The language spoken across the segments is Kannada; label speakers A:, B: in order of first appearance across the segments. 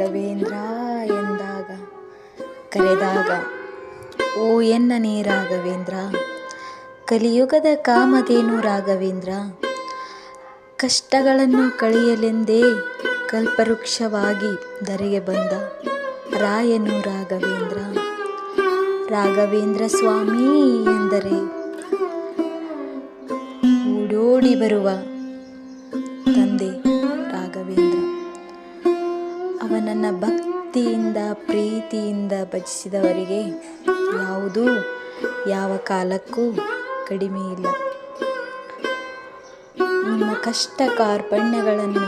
A: ರಾಘವೇಂದ್ರ ಎಂದಾಗ ಕರೆದಾಗ, ಓ ಎನ್ನನೇ ರಾಘವೇಂದ್ರ, ಕಲಿಯುಗದ ಕಾಮಧೇನು ರಾಘವೇಂದ್ರ, ಕಷ್ಟಗಳನ್ನು ಕಳೆಯಲೆಂದೇ ಕಲ್ಪವೃಕ್ಷವಾಗಿ ಧರೆಗೆ ಬಂದ ರಾಯನು ರಾಘವೇಂದ್ರ. ರಾಘವೇಂದ್ರ ಸ್ವಾಮಿ ಎಂದರೆ ಅವನನ್ನು ಭಕ್ತಿಯಿಂದ, ಪ್ರೀತಿಯಿಂದ ಭಜಿಸಿದವರಿಗೆ ಯಾವುದೂ ಯಾವ ಕಾಲಕ್ಕೂ ಕಡಿಮೆ ಇಲ್ಲ. ನಿಮ್ಮ ಕಷ್ಟ ಕಾರ್ಪಣ್ಯಗಳನ್ನು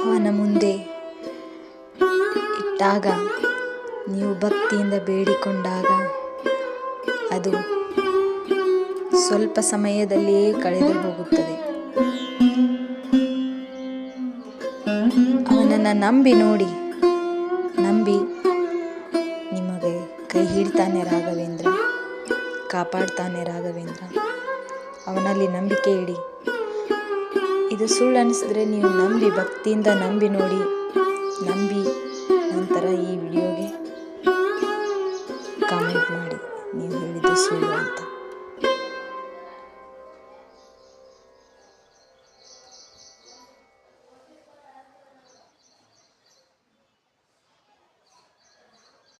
A: ಅವನ ಮುಂದೆ ಇಟ್ಟಾಗ, ನೀವು ಭಕ್ತಿಯಿಂದ ಬೇಡಿಕೊಂಡಾಗ ಅದು ಸ್ವಲ್ಪ ಸಮಯದಲ್ಲಿಯೇ ಕಳೆದು ಹೋಗುತ್ತದೆ. ಅವನನ್ನು ನಂಬಿ ನೋಡಿ, ನಂಬಿ ನಿಮಗೆ ಕೈ ಹಿಡ್ತಾನೆ ರಾಘವೇಂದ್ರ, ಕಾಪಾಡ್ತಾನೆ ರಾಘವೇಂದ್ರ. ಅವನಲ್ಲಿ ನಂಬಿಕೆ ಇಡಿ. ಇದು ಸುಳ್ಳು ಅನಿಸಿದ್ರೆ ನೀವು ನಂಬಿ, ಭಕ್ತಿಯಿಂದ ನಂಬಿ ನೋಡಿ, ನಂಬಿ